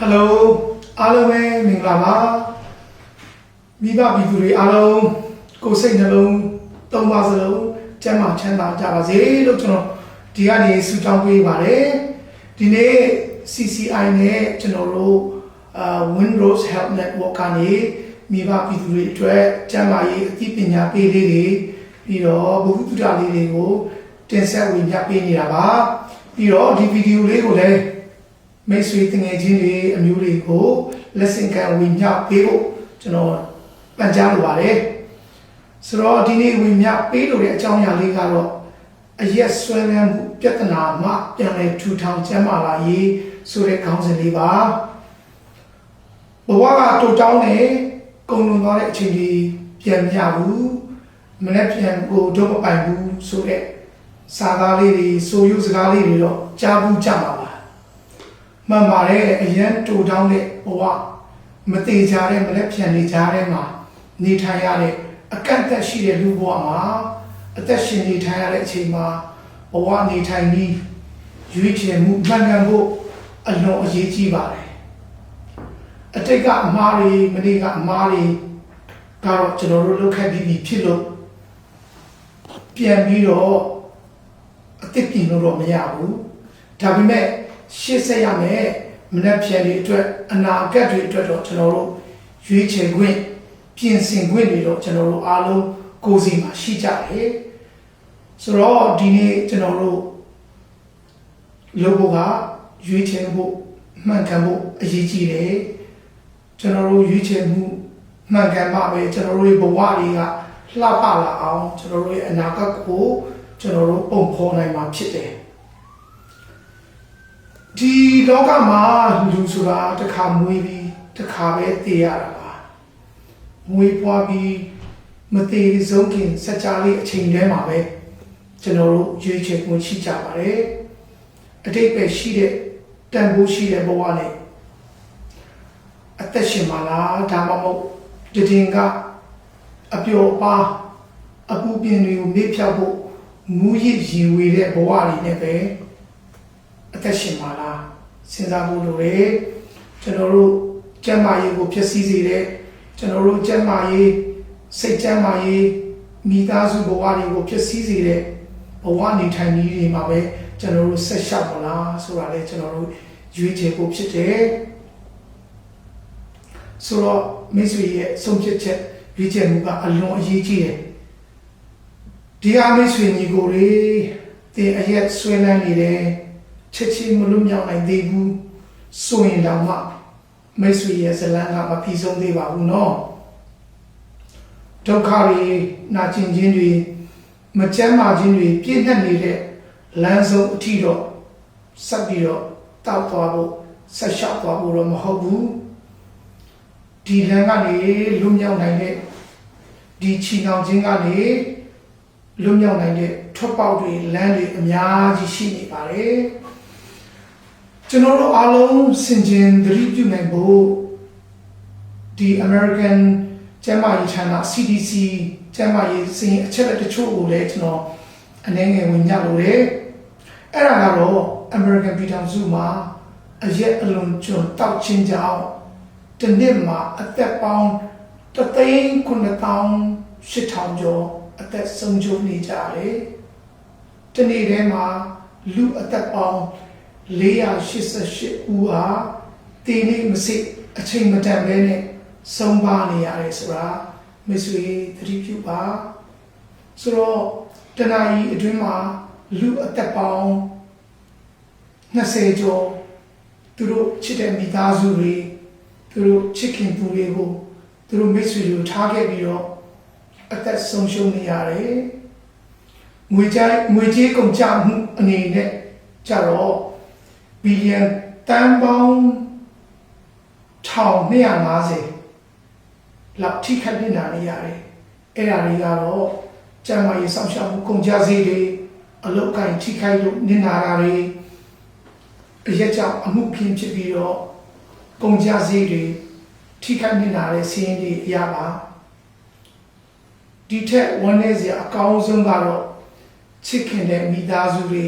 ဟယ်လိုအားလုံးပဲမင်္ဂလာပါမိဘပြည်သူတွေအားလုံးကိုယ်စိတ်နှလုံးသုံးပါစလုံးကျမ်းမာချမ်းသာကြပါစေလို့ကျွန်တော်ဒီကနေဆုတောင်းပေးပါတယ်ဒီနေ့ CCI နဲ့ကျွန်တော်တို့အာ Windows Health Network ကနေမိဘပြည်သူတွေအတွက်ကျမ်းမာရေးအသိပညာပေးလေးတွေပြီးတော့ဘုဟုတုတလေးတွေကိုတင်ဆက်ဝင်ပြပေးနေတာပါပြီးတော့ဒီဗီဒီယိုလေးကိုလည်း မိတ်ဆွေတငယ်ချင်းတွေအမျိုးတွေကို lesson ကံဝင်မြပေးဖို့ကျွန်တော်ပန်ကြားလိုပါတယ်ဆိုတော့ဒီနေ့ဝင်မြပေးလို့တဲ့အကြောင်းအရာလေးကတော့အရက်ဆွဲလန်းမှုပြဿနာမှပြန်လည်ထူထောင်ကျန်းမာလာရေးဆိုတဲ့ခေါင်းစဉ်လေးပါဘဝကတူတောင်းနေကုန်လွန်သွားတဲ့အချိန်ကြီးပြန်မရဘူးမနေ့ပြန်ကိုတော့မပိုင်ဘူးဆိုတဲ့စာသားလေးတွေဆိုရုပ်စကားလေးတွေတော့ကြားဘူးကြမှာပါ မှန်ပါတယ်အရန်တူတောင်းတဲ့ဘဝမတေချာတဲ့မလက်ဖြန်နေကြတဲ့မှာနေထိုင်ရတဲ့အကန့်အသတ်ရှိတဲ့လူဘဝမှာအသက်ရှင်နေထိုင်ရတဲ့အချိန်မှာဘဝနေထိုင်ပြီးရွေးချယ်မှုမှန်ကန်ဖို့အလွန်အရေးကြီးပါတယ်အတိတ်ကအမှားတွေမနေ့ကအမှားတွေကတော့ကျွန်တော်တို့လုပ်ခဲ့ပြီးပြီဖြစ်လို့ပြန်ပြီးတော့အသစ်ပြင်လို့တော့မရဘူးဒါပေမဲ့ ရှေ့ဆက်ရမယ်မနှက်ဖြန်တွေအတွက်အနာဂတ်တွေအတွက်တော့ကျွန်တော်တို့ရွေးချယ်ခွင့်ပြင်ဆင်ခွင့်တွေတော့ကျွန်တော်တို့အားလုံးကိုယ်စီမှာရှိကြတယ်ဆိုတော့ဒီနေ့ကျွန်တော်တို့လုပ်ဖို့ကရွေးချယ်ဖို့မှန်ကန်ဖို့အရေးကြီးတယ်ကျွန်တော်တို့ရွေးချယ်မှုမှန်ကန်မှပဲကျွန်တော်တို့ရဲ့ဘဝတွေကလှပလာအောင်ကျွန်တော်တို့ရဲ့အနာဂတ်ကိုကျွန်တော်တို့ပုံဖော်နိုင်မှာဖြစ်တယ် ဒီလောကမှာလူဆိုတာတစ်ခါမွေးပြီးတစ်ခါပဲတည်ရတာပါမွေးပွားပြီးမတည်ဆုံးခင်စကြလေးအချိန်တည်းမှာပဲကျွန်တော်တို့ရွေးချယ်ခွင့်ရှိကြပါတယ်အတိတ်ပဲရှိတဲ့တန်ဖိုးရှိတဲ့ဘဝနဲ့အသက်ရှင်ပါလားဒါမှမဟုတ်တည်င်ကအပျော်ပါအပူပြင်းတွေကိုမေ့ဖြောက်ဖို့မူရည်ရည်ဝေတဲ့ဘဝတွေနဲ့ပဲ အသက်ရှင်ပါလားစဉ်းစားဖို့လိုတယ်ကျွန်တော်တို့ကျန်းမာရေးကိုဖြစ်စည်းစေတဲ့ကျွန်တော်တို့ကျန်းမာရေးစိတ်ကျန်းမာရေးမိသားစုဘဝတွေကိုဖြစ်စည်းစေတဲ့ဘဝနေထိုင်နည်းတွေမှာပဲကျွန်တော်တို့ဆက်ရှောက်ပါလားဆိုတာလေကျွန်တော်တို့ရွေးချယ်ဖို့ဖြစ်တယ်ဆိုတော့မိတ်ဆွေရဲ့ဆုံးဖြတ်ချက်ရွေးချယ်မှုကအလွန်အရေးကြီးတယ်ဒီအားမိတ်ဆွေညီကိုတွေတင်အရက်ဆွဲလန်းနေတယ် ချက်ချင်းမလွတ်မြောက်နိုင်သေးဘူးဆိုရင်တောင်မှမိတ်ဆွေရဲ့ဇလန်းကမပြီးဆုံးသေးပါဘူးနော်ဒုက္ခတွေနာကျင်ခြင်းတွေမကျမ်းမာခြင်းတွေပြည့်နှက်နေတဲ့လမ်းဆုံးအထိတော့ဆက်ပြီးတော့တောက်သွားဖို့ဆက်လျှောက်သွားဖို့တော့မဟုတ်ဘူးဒီလမ်းကနေလွတ်မြောက်နိုင်တဲ့ဒီချီနှောင်ခြင်းကနေလွတ်မြောက်နိုင်တဲ့ထွက်ပေါက်တွေလမ်းတွေအများကြီးရှိနေပါတယ် ကျွန်တော်တို့အားလုံးစင်ကြင်သတိပြုနိုင်ဖို့ဒီ American ကျန်းမာရေးဌာန CDC ကျန်းမာရေးစီရင်အချက်အလက်တချို့ကိုလည်းကျွန်တော်အနေငယ်ဝင်ညလို့ရတယ်အဲ့ဒါကတော့ American ပြည်ထောင်စုမှာအရက်အလွန်ကျွံတောက်ချင်းကြောင့်တစ်နှစ်မှာအသက်ပေါင်းတသိန်း9000 8000ကျော်အသက်ဆုံးရှုံးနေကြတယ်။ဒီနေ့ထဲမှာလူအသက်ပေါင်း 488ဦးဟာတည်နေမစစ်အချိန်မတန်ပဲနဲ့ဆုံးပါနေရတယ်ဆိုတာမဆွေသတိပြုပါဆိုတော့တနအီအတွင်းမှာလူအသက်ပေါင်း20ကျော်သူတို့ချစ်တဲ့မိသားစုတွေသူတို့ချစ်ခင်သူတွေကိုသူတို့မိတ်ဆွေတွေကိုထားခဲ့ပြီးတော့အသက်ဆုံးရှုံးနေရတယ်ငွေကြေးငွေကြေးကုန်ကျမှုအနေနဲ့ကြတော့ ဘီလီယံတန်ပေါင်း1250လောက်ထိခိုက်နေတာနေရတယ်အဲ့ဒါတွေကတော့ကျန်းမာရေးစောင့်ရှောက်မှုကုန်ကျစရိတ်တွေအလုပ်ကိုင်ထိခိုက်လို့နေနာတာတွေအရက်ကြောင့်အမှုခင်းဖြစ်ပြီးတော့ကုန်ကျစရိတ်တွေထိခိုက်နေတာတဲ့စီးရင်တွေအရပါဒီထက်ဝန်းနေစရာအကောင်းဆုံးကတော့ချစ်ခင်တဲ့မိသားစုတွေ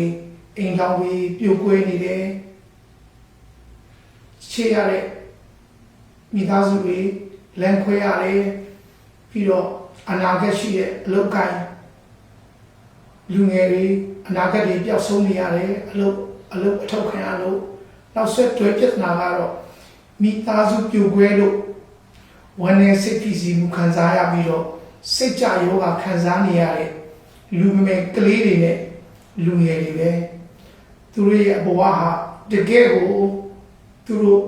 အိမ်တော်တွေပြိုကွဲနေတယ်ချေရတဲ့မိသားစုတွေလမ်းခွဲရတယ်ပြီးတော့အနာဂတ်ရှိတဲ့အလုပ်ကိုင်းလူငယ်တွေအနာဂတ်တွေပျောက်ဆုံးနေရတယ်အလုပ်အလုပ်အထောက်ခံရလို့နောက်ဆက်တွဲပြဿနာကတော့မိသားစုပြိုကွဲလို့ဝန်내စိတ်ဖြစ်စီမှုခံစားရပြီးတော့စိတ်ကြယောဂခံစားနေရတဲ့လူငယ်ကလေးတွေနဲ့လူငယ်တွေပဲ သူတို့ရဲ့ဘဝဟာတကယ်ကိုသူတို့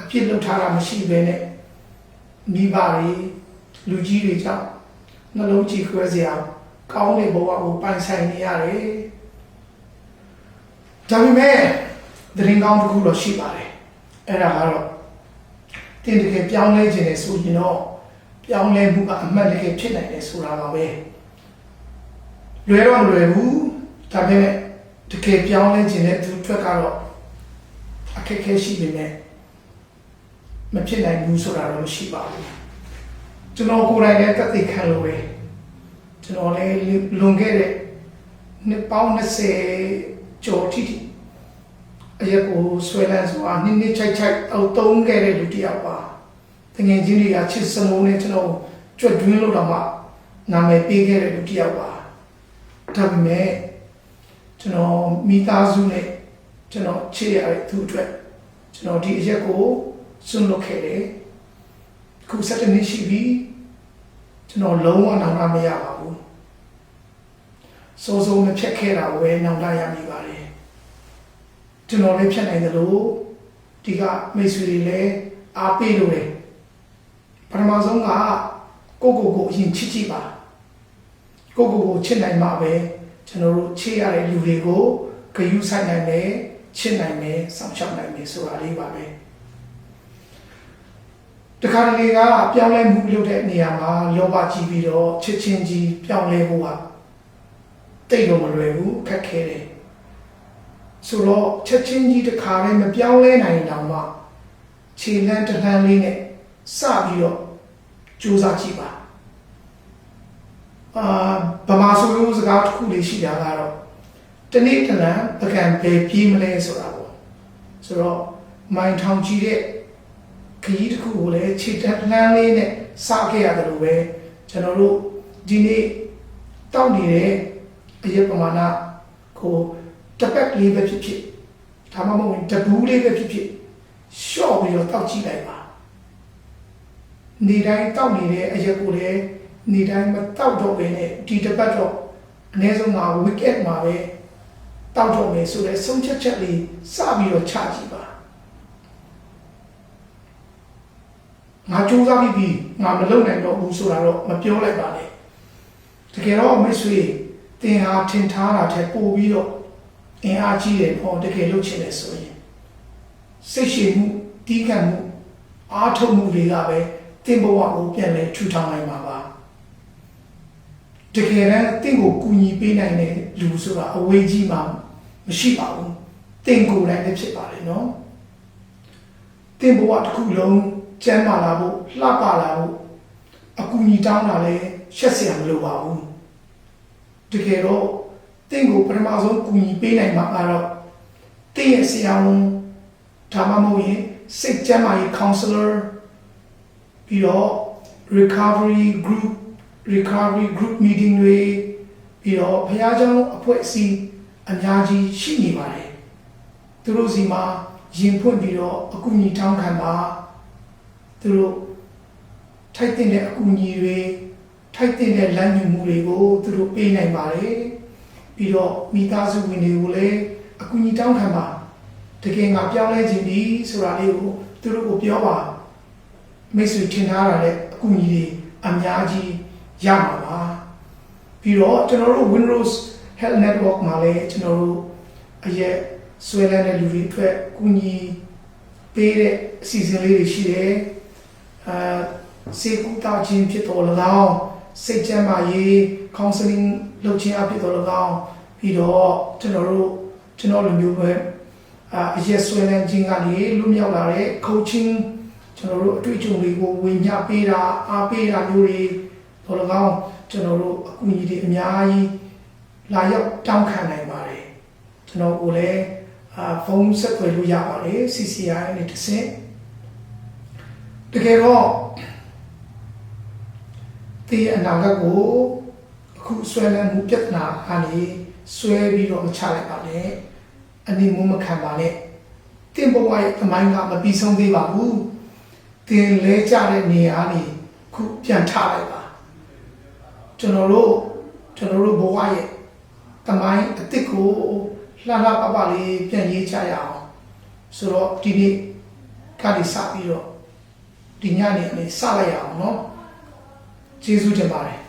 အပြစ်လုပ်ထားတာမရှိဘဲနဲ့မိဘတွေလူကြီးတွေကြောင့်နှလုံးကြည်ခွဲစရာကောင်းတဲ့ဘဝကိုပိုင်ဆိုင်နေရတယ်ဒါပေမဲ့သတင်းကောင်းတစ်ခုတော့ရှိပါတယ်အဲ့ဒါကတော့တင်တကယ်ပြောင်းလဲခြင်းနဲ့ဆိုရင်တော့ပြောင်းလဲမှုကအမှတ်တကယ်ဖြစ်နိုင်တယ်ဆိုတာပါပဲလွယ်တော့မလွယ်ဘူးဒါပေမဲ့ တကယ်ပြောင်းလဲခြင်းနဲ့သူထွက်ကတော့အခက်အခဲရှိပေမဲ့မဖြစ်နိုင်ဘူးဆိုတာတော့မရှိပါဘူးကျွန်တော်ကိုယ်တိုင်လည်းသက်သေခံလို့ပဲကျွန်တော်လည်းလွန်ခဲ့တဲ့နှစ်ပေါင်း20ကျော်ထိထိအရက်ကိုဆွဲလန်းဆိုတာနှစ်နှစ်ချိုက်ချိုက်အောက်သုံးခဲ့တဲ့လူတစ်ယောက်ပါတငယ်ချင်းတွေကချစ်စမုန်းနဲ့ကျွန်တော်ကြွတ်တွင်းလို့တော့မှနာမည်ပေးခဲ့တဲ့လူတစ်ယောက်ပါဒါပေမဲ့ ကျွန်တော်မိသားစုနဲ့ကျွန်တော်ချစ်ရတဲ့သူအတွက်ကျွန်တော်ဒီအရက်ကိုစွန့်လွတ်ခဲ့တယ်ခုစက်တနှစ်ရှိပြီကျွန်တော်လုံးဝနောင်တမရပါဘူးစိုးစိုးမဖြတ်ခဲ့တာဝဲနောင်တရမိပါတယ်ကျွန်တော်လည်းဖြတ်နိုင်တယ်လို့ဒီကမိတ်ဆွေတွေလည်းအားပေးလို့တယ်ပထမဆုံးကကိုကိုကိုအရင်ချစ်ကြည့်ပါကိုကိုကိုချစ်နိုင်မှာပဲ ကျွန်တော်တို့ချစ်ရတဲ့လူတွေကိုဂရုစိုက်နိုင်မယ်ချစ်နိုင်မယ်ဆောင်ရှောက်နိုင်မယ်ဆိုတာလေးပါပဲတခါတလေကပြောင်းလဲမှုလုပ်တဲ့နေရာမှာလောဘကြီးပြီးတော့ချစ်ချင်းကြီးပြောင်းလဲဖို့ကတိတ်တော့မလွယ်ဘူးခက်ခဲတယ်ဆိုတော့ချက်ချင်းကြီးတစ်ခါလည်းမပြောင်းလဲနိုင်တော့မှခြေလန်းတစ်လန်းလေးနဲ့စပြီးတော့ကြိုးစားကြည့်ပါ အာဗမာဆိုလို့စကားတစ်ခုလေးရှိတာကတော့တနေ့တလန်းပကံပဲပြေးမလဲဆိုတာပေါ့ဆိုတော့မိုင်ထောင်ကြီးတဲ့ခရီးတစ်ခုကိုလည်းခြေတန်းလန်းလေးနဲ့စခဲ့ရတယ်လို့ပဲကျွန်တော်တို့ဒီနေ့တောက်နေတဲ့အရက်ပမာဏကိုတပတ်လေးပဲဖြစ်ဖြစ်ဒါမှမဟုတ်တဘူးလေးပဲဖြစ်ဖြစ်ရှော့ပြီးတော့တောက်ကြည့်လိုက်ပါနေတိုင်းတောက်နေတဲ့အရက်ကိုလည်း နေတိုင်းမတောက်တော့ဘဲနဲ့ဒီတပတ်တော့အနည်းဆုံးမှာ weekend မှာပဲတောက်တော့မယ်ဆိုတော့ဆုံးချက်ချက်လေးစပြီးတော့ချကြည့်ပါငါကြိုးစားပြီးပြီငါမလုပ်နိုင်တော့ဘူးဆိုတာတော့မပြောလိုက်ပါနဲ့တကယ်တော့မိတ်ဆွေတင်ဟာထင်ထားတာထက်ပိုပြီးတော့အင်အားကြီးတယ်ပေါ့တကယ်လုပ်ချင်တယ်ဆိုရင်စိတ်ရှိမှုတီးခံမှုအားထုတ်မှုတွေကပဲတင်ဘဝကိုပြန်လဲထူထောင်နိုင်မှာပါ တကယ်တမ်းတင့်ကိုကူညီပေးနိုင်တဲ့လူဆိုတာအဝေးကြီးမှာမရှိပါဘူးတင်ကိုယ်တိုင်လည်းဖြစ်ပါတယ်နော်တင်ဘဝတစ်ခုလုံးကျမ်းမာလာဖို့လှပလာဖို့အကူအညီတောင်းတာလည်းရှက်စရာမလိုပါဘူးတကယ်တော့တင့်ကိုပထမဆုံးကူညီပေးနိုင်မှာကတော့တင့်ရဲ့ဆရာဝန်ဒါမှမဟုတ်ရင်စိတ်ကျန်းမာရေး counselor ပြီးတော့ recovery group recovery group meeting တွေပြီးတော့ဘုရားကျောင်းအဖွဲ့အစည်းအများကြီးရှိနေပါတယ်သူတို့စီမှာရင်ဖွင့်ပြီးတော့အကူအညီတောင်းခံပါသူတို့ထိုက်တဲ့အကူအညီတွေထိုက်တဲ့လမ်းညွှန်မှုတွေကိုသူတို့ပေးနိုင်ပါတယ်ပြီးတော့မိသားစုဝင်တွေကိုလည်းအကူအညီတောင်းခံပါတကယ်ငါပြောင်းလဲခြင်းဒီဆိုတာလေးကိုသူတို့ကိုပြောပါမိတ်ဆွေထင်ထားတာလည်းအကူအညီတွေအများကြီး ရမှာပါပြီးတော့ကျွန်တော်တို့ Windows Health Network မှာလည်းကျွန်တော်တို့အရက်ဆွဲလန်းတဲ့လူတွေအတွက်ကူညီပေးတဲ့အစီအစဉ်လေးတွေရှိတယ်အာစေကူတာခြင်းဖြစ်တော်၎င်းစိတ်ကျန်းမာရေး counseling လုပ်ခြင်းအဖြစ်တော်၎င်းပြီးတော့ကျွန်တော်တို့ကျွန်တော်လိုမျိုးပဲအာအရက်ဆွဲလန်းခြင်းကနေလွတ်မြောက်လာတဲ့ coaching ကျွန်တော်တို့အတွေ့အကြုံတွေကိုဝင်ညပေးတာအားပေးတာမျိုးတွေ တော်၎င်းကျွန်တော်တို့အကူအညီတွေအများကြီးလာရောက်တောင်းခံနိုင်ပါတယ်ကျွန်တော်ကိုလည်းအအာဖုန်းဆက်သွယ်လို့ရပါတယ် CCI နဲ့တစ်ဆင့်တကယ်တော့ဒီအနာဂတ်ကိုအခုဆွဲလန်းမှုပြဿနာအနေဆွဲပြီးတော့မချလိုက်ပါနဲ့အနေမမခံပါနဲ့တင်ဘဝရဲ့အမိုင်းကမပြီးဆုံးသေးပါဘူးတင်လဲကြတဲ့နေရာနေခုပြန်ထလိုက်ပါ ကျွန်တော်တို့ကျွန်တော်တို့ဘဝရဲ့တမိုင်းအစ်စ်ကိုလှလှပပလေးပြန်ရေးချရအောင်ဆိုတော့ဒီနေ့ကနေစပြီးတော့ဒီညနေအနေစလိုက်ရအောင်เนาะကျေးဇူးတင်ပါတယ်